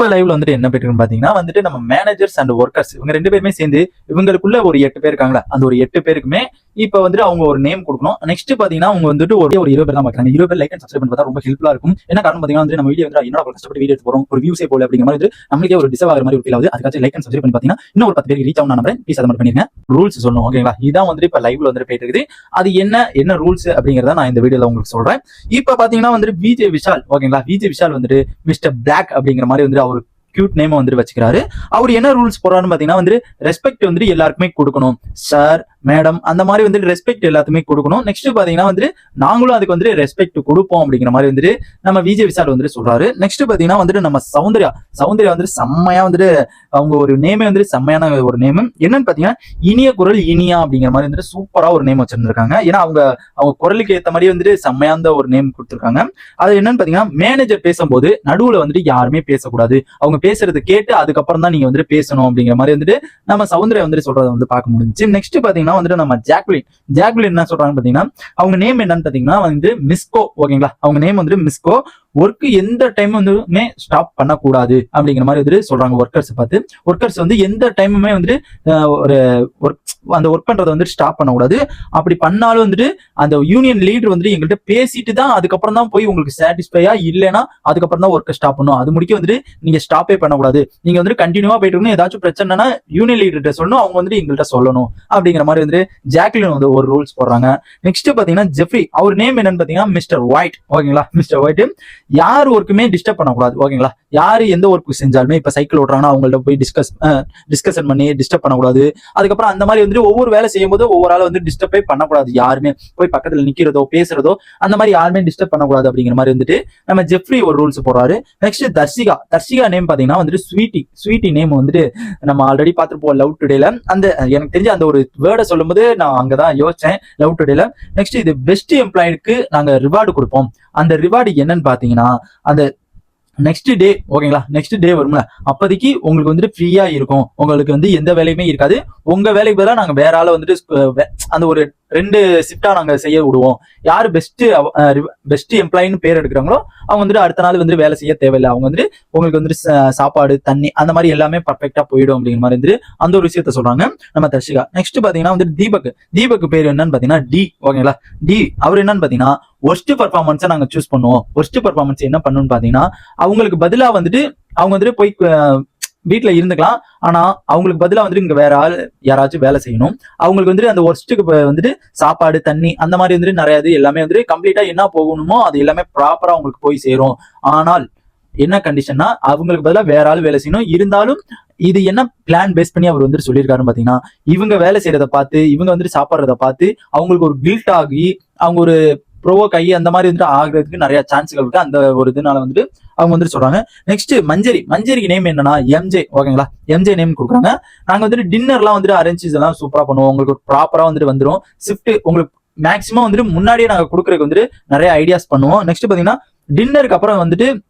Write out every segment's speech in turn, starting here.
இப்போ லைவ்ல வந்துட்டு என்ன போயிட்டு பாத்தீங்கன்னா வந்துட்டு நம்ம மேனேஜர்ஸ் அண்ட் ஒர்க்கர்ஸ் இவங்க ரெண்டு பேருமே சேர்ந்து இவங்களுக்குள்ள ஒரு எட்டு பேர் இருக்காங்களா? அந்த ஒரு எட்டு பேருக்குமே இப்போ வந்துட்டு அவங்க ஒரு நேம் கொடுக்கணும். நெக்ஸ்ட் பாத்தீங்கன்னா அவங்க வந்துட்டு ஒரு ஒரு இருபது பேர் தான் பார்க்குறாங்க இருபது பேர் லைக் அண்ட் சப்ஸ்கிரைப் பண்ணி ரொம்ப ஹெல்ப்ஃபுல்லா இருக்கும். என்ன காரணம் பாத்தீங்கன்னா வந்து நம்ம வீடியோ வந்து என்னோட கஷ்டப்பட்டு வீடியோ போறோம். ஒரு வியூஸே போல அப்படிங்கிற மாதிரி நம்மளுக்கே ஒரு டிசர்வ் ஆகிற மாதிரி ஒரு ஃபீல் ஆகுது. அதுக்காக லைக் அண்ட் சப்ஸ்கிரைப் பண்ணி பாத்தீங்கன்னா இன்னும் ஒரு பத்து பேருக்கு ரீச் ஆகும் நான் நம்புறேன். ப்ளீஸ் அதை மட்டும் பண்ணிருங்க. ரூல்ஸ் சொல்லணும் ஓகேங்களா இதான் வந்துட்டு இப்போ லைவ்ல வந்துட்டு போயிட்டு இருக்குது. அது என்ன என்ன ரூல்ஸ் அப்படிங்கறத நான் இந்த வீடியோல உங்களுக்கு சொல்றேன். இப்போ பாத்தீங்கன்னா வந்துட்டு விஜய் விஷால் ஓகேங்களா விஜய் விஷால் வந்துட்டு மிஸ்டர் பிளாக் அப்படிங்கிற மாதிரி வந்துட்டு அவர் கியூட் நேம் வந்துட்டு வச்சுக்கிறாரு. அவர் என்ன ரூல்ஸ் போறாருன்னு பாத்தீங்கன்னா வந்து ரெஸ்பெக்ட் வந்துட்டு எல்லாருக்குமே கொடுக்கணும். சார் மேடம் அந்த மாதிரி வந்துட்டு ரெஸ்பெக்ட் எல்லாத்துக்குமே கொடுக்கணும். நெக்ஸ்ட் பாத்தீங்கன்னா வந்துட்டு நாங்களும் அதுக்கு வந்துட்டு ரெஸ்பெக்ட் கொடுப்போம் அப்படிங்கிற மாதிரி வந்துட்டு நம்ம விஜய் விசால் வந்துட்டு சொல்றாரு. நெக்ஸ்ட் பாத்தீங்கன்னா வந்துட்டு நம்ம சௌந்தர்யா. சௌந்தர்யா வந்துட்டு செம்மையா வந்துட்டு அவங்க ஒரு நேமே வந்துட்டு செம்மையான ஒரு நேம் என்னன்னு பாத்தீங்கன்னா இனிய குரல் இனியா அப்படிங்கிற மாதிரி வந்துட்டு சூப்பரா ஒரு நேம் வச்சிருந்திருக்காங்க. ஏன்னா அவங்க அவங்க குரலுக்கு ஏத்த மாதிரி வந்துட்டு செம்மையான ஒரு நேம் கொடுத்துருக்காங்க. அது என்னன்னு பாத்தீங்கன்னா மேனேஜர் பேசும்போது நடுவுல வந்துட்டு யாருமே பேசக்கூடாது. அவங்க பேசுறது கேட்டு அதுக்கப்புறம் தான் நீங்க வந்துட்டு பேசணும் அப்படிங்கிற மாதிரி வந்துட்டு நம்ம சௌந்தர்யா வந்துட்டு சொல்றதை வந்து பார்க்க முடிஞ்சு நெக்ஸ்ட் பாத்தீங்கன்னா வந்துட்டு நம்ம ஜாக்லின் ஜாக்லின் என்ன சொல்றாங்க பாத்தீங்கன்னா அவங்க நேம் என்னன்னு பாத்தீங்கன்னா வந்து மிஸ்கோ ஓகேங்களா அவங்க நேம் வந்துட்டு மிஸ்கோ ஒர்க் எந்த டைம் வந்துமே ஸ்டாப் பண்ணக்கூடாது அப்படிங்கிற மாதிரி வந்துட்டு சொல்றாங்க ஒர்க்கர்ஸ் பார்த்து. ஒர்க்கர்ஸ் வந்து எந்த டைமுமே வந்துட்டு ஒரு ஒர்க் அந்த ஒர்க் பண்றதை வந்துட்டு ஸ்டாப் பண்ணக்கூடாது. அப்படி பண்ணாலும் வந்துட்டு அந்த யூனியன் லீடர் வந்துட்டு எங்கள்கிட்ட பேசிட்டு தான் அதுக்கப்புறம் தான் போய் உங்களுக்கு சாட்டிஸ்ஃபையா இல்லைன்னா அதுக்கப்புறம் தான் ஒர்க்கை ஸ்டாப் பண்ணும். அது முடிக்க வந்துட்டு நீங்க ஸ்டாப்பே பண்ணக்கூடாது. நீங்க வந்துட்டு கண்டினியூவா போயிட்டு இருக்கணும். ஏதாச்சும் பிரச்சனைனா யூனியன் லீடர்கிட்ட சொல்லணும். அவங்க வந்துட்டு எங்கள்கிட்ட சொல்லணும் அப்படிங்கிற மாதிரி வந்துட்டு ஜாக்லின் வந்து ஒரு ரூல்ஸ் போடுறாங்க. நெக்ஸ்ட் பாத்தீங்கன்னா ஜெஃப்ரி அவர் நேம் என்னன்னு பாத்தீங்கன்னா மிஸ்டர் ஒயிட் ஓகேங்களா மிஸ்டர் ஒயிட் யார் ஒர்க்குமே டிஸ்டர்ப் பண்ணக்கூடாது ஓகேங்களா யார் எந்த ஒர்க் செஞ்சாலுமே இப்போ சைக்கிள் ஓட்டுறாங்கன்னா அவங்கள்ட்ட போய் டிஸ்கஸ் டிஸ்கஷன் பண்ணி டிஸ்டர்ப் பண்ணக்கூடாது. அதுக்கப்புறம் அந்த மாதிரி வந்துட்டு ஒவ்வொரு வேலை செய்யும் போது ஒவ்வொரு ஆள் வந்து டிஸ்டர்பே பண்ணக்கூடாது யாருமே. போய் பக்கத்தில் நிற்கிறதோ பேசுறதோ அந்த மாதிரி யாருமே டிஸ்டர்ப் பண்ணக்கூடாது அப்படிங்கிற மாதிரி வந்துட்டு நம்ம ஜெஃப்ரி ஒரு ரூல்ஸ் போடுறாரு. நெக்ஸ்ட் தர்ஷிகா. தர்ஷிகா நேம் பார்த்தீங்கன்னா வந்துட்டு ஸ்வீட்டி ஸ்வீட்டி நேம் வந்துட்டு நம்ம ஆல்ரெடி பார்த்துருப்போம் லவ் டுடேல அந்த எனக்கு தெரிஞ்ச அந்த ஒரு வேர்டை சொல்லும்போது நான் அங்கே தான் யோசிச்சேன் லவ் டுடேல நெக்ஸ்ட் இது பெஸ்ட் எம்ப்ளாய்டுக்கு நாங்கள் ரிவார்டு கொடுப்போம். அந்த ரிவார்டு என்னன்னு பாத்தீங்கன்னா அந்த நெக்ஸ்ட் டே ஓகேங்களா நெக்ஸ்ட் டே வரும்ல. அப்போதைக்கு உங்களுக்கு வந்துட்டு ஃப்ரீயா இருக்கும். உங்களுக்கு வந்து எந்த வேலையுமே இருக்காது. உங்க வேலைக்கு பதிலாக நாங்கள் வேற ஆளை வந்துட்டு அந்த ஒரு ரெண்டு ஷிஃப்டா நாங்க செய்ய விடுவோம். யார் பெஸ்ட் பெஸ்ட் எம்ப்ளாயின்னு பேர் எடுக்கிறாங்களோ அவங்க வந்துட்டு அடுத்த நாள் வந்துட்டு வேலை செய்ய தேவையில்லை. அவங்க வந்துட்டு உங்களுக்கு வந்துட்டு சாப்பாடு தண்ணி அந்த மாதிரி எல்லாமே பர்ஃபெக்டா போயிடும் அப்படிங்கிற மாதிரி வந்துட்டு அந்த ஒரு விஷயத்த சொல்றாங்க நம்ம தர்ஷிகா. நெக்ஸ்ட் பாத்தீங்கன்னா வந்துட்டு தீபக் தீபக் பேர் என்னன்னு பாத்தீங்கன்னா டி ஓகேங்களா டி. அவர் என்னன்னு பாத்தீங்கன்னா ஒர்ஸ்ட் பர்ஃபார்மன்ஸை நாங்கள் சூஸ் பண்ணுவோம். ஒர்ஸ்ட் பர்ஃபார்மன்ஸ் என்ன பண்ணணும்னு பார்த்தீங்கன்னா அவங்களுக்கு பதிலாக வந்துட்டு அவங்க வந்துட்டு போய் வீட்டில் இருந்துக்கலாம். ஆனால் அவங்களுக்கு பதிலாக வந்துட்டு இங்கே வேற ஆள் யாராச்சும் வேலை செய்யணும். அவங்களுக்கு வந்துட்டு அந்த ஒர்ஸ்ட்டுக்கு வந்துட்டு சாப்பாடு தண்ணி அந்த மாதிரி வந்துட்டு நிறைய இது எல்லாமே வந்துட்டு கம்ப்ளீட்டாக என்ன போகணுமோ அது எல்லாமே ப்ராப்பராக அவங்களுக்கு போய் சேரும். ஆனால் என்ன கண்டிஷன்னா அவங்களுக்கு பதிலாக வேற ஆள் வேலை செய்யணும். இருந்தாலும் இது என்ன பிளான் பேஸ் பண்ணி அவர் வந்துட்டு சொல்லியிருக்காருன்னு பார்த்தீங்கன்னா இவங்க வேலை செய்யறத பார்த்து இவங்க வந்துட்டு சாப்பிட்றத பார்த்து அவங்களுக்கு ஒரு கில்ட் ஆகி அவங்க ஒரு ப்ரோவோ கை அந்த மாதிரி வந்துட்டு ஆகுறதுக்கு நிறைய சான்ஸ்கள் இருக்கு. அந்த ஒரு இதனால வந்துட்டு அவங்க வந்துட்டு சொல்றாங்க. நெக்ஸ்ட் மஞ்சரி. மஞ்சரிக்கு நேம் என்னன்னா எம்ஜே ஓகேங்களா எம்ஜே நேம் கொடுக்குறாங்க. நாங்க வந்துட்டு டின்னர்லாம் வந்துட்டு அரேஞ்ச் எல்லாம் சூப்பரா பண்ணுவோம். உங்களுக்கு ப்ராப்பரா வந்துட்டு வந்துரும். ஷிஃப்ட் உங்களுக்கு மேக்ஸிமம் வந்துட்டு முன்னாடியே நாங்க கொடுக்குறதுக்கு வந்துட்டு நிறைய ஐடியாஸ் பண்ணுவோம். நெக்ஸ்ட் பாத்தீங்கன்னா டின்னருக்கு அப்புறம் வந்துட்டு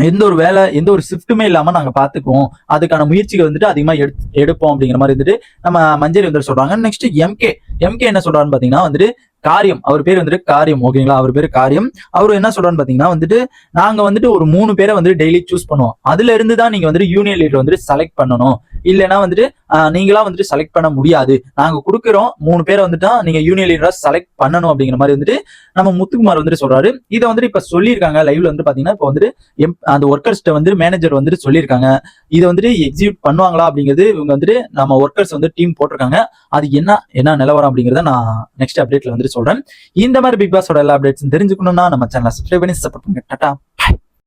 எந்த ஒரு வேலை எந்த ஒரு ஷிஃப்ட்டுமே இல்லாம நாங்கள் பார்த்துக்குவோம் அதுக்கான முயற்சிகள் வந்துட்டு அதிகமா எடுத்- எடுப்போம் அப்படிங்கிற மாதிரி வந்துட்டு நம்ம மஞ்சள் வந்துட்டு சொல்கிறாங்க நெக்ஸ்ட் எம்கே எம்கே என்ன சொல்றாருன்னு பார்த்தீங்கன்னா வந்துட்டு காரியம். அவர் பேர் வந்துட்டு காரியம் ஓகேங்களா அவர் பேர் காரியம். அவர் என்ன சொல்றான்னு பாத்தீங்கன்னா வந்துட்டு நாங்க வந்துட்டு ஒரு மூணு பேரை வந்துட்டு டெய்லி சூஸ் பண்ணுவோம். அதுல இருந்து தான் நீங்க வந்துட்டு யூனியன் லீடர் வந்துட்டு செலக்ட் பண்ணணும். இல்லைன்னா வந்துட்டு நீங்களா வந்துட்டு செலக்ட் பண்ண முடியாது. நாங்க கொடுக்குறோம் மூணு பேரை வந்துட்டு நீங்க யூனியன் லீடரா செலக்ட் பண்ணணும் அப்படிங்கிற மாதிரி வந்துட்டு நம்ம முத்துக்குமார் வந்துட்டு சொல்றாரு. இதை வந்துட்டு இப்ப சொல்லியிருக்காங்க லைவ்ல வந்து பாத்தீங்கன்னா இப்போ வந்துட்டு எம்- அந்த ஒர்க்கர்ஸ்ட்ட வந்து மேனேஜர் வந்துட்டு சொல்லியிருக்காங்க. இதை வந்துட்டு எக்ஸிக்யூட் பண்ணுவாங்களா அப்படிங்கிறது இவங்க வந்துட்டு நம்ம ஒர்க்கர்ஸ் வந்து டீம் போட்டிருக்காங்க. அது என்ன என்ன நிலவரம் அப்படிங்கிறத நான் நெக்ஸ்ட் அப்டேட்ல வந்துட்டு சொல்றேன். இந்த மாதிரி பிக் பாஸோட எல்லா அப்டேட்ஸும் தெரிஞ்சுக்கணும்னா நம்ம சேனலை சப்ஸ்கிரைப் பண்ணி சப்போர்ட் பண்ணுங்க. டாடா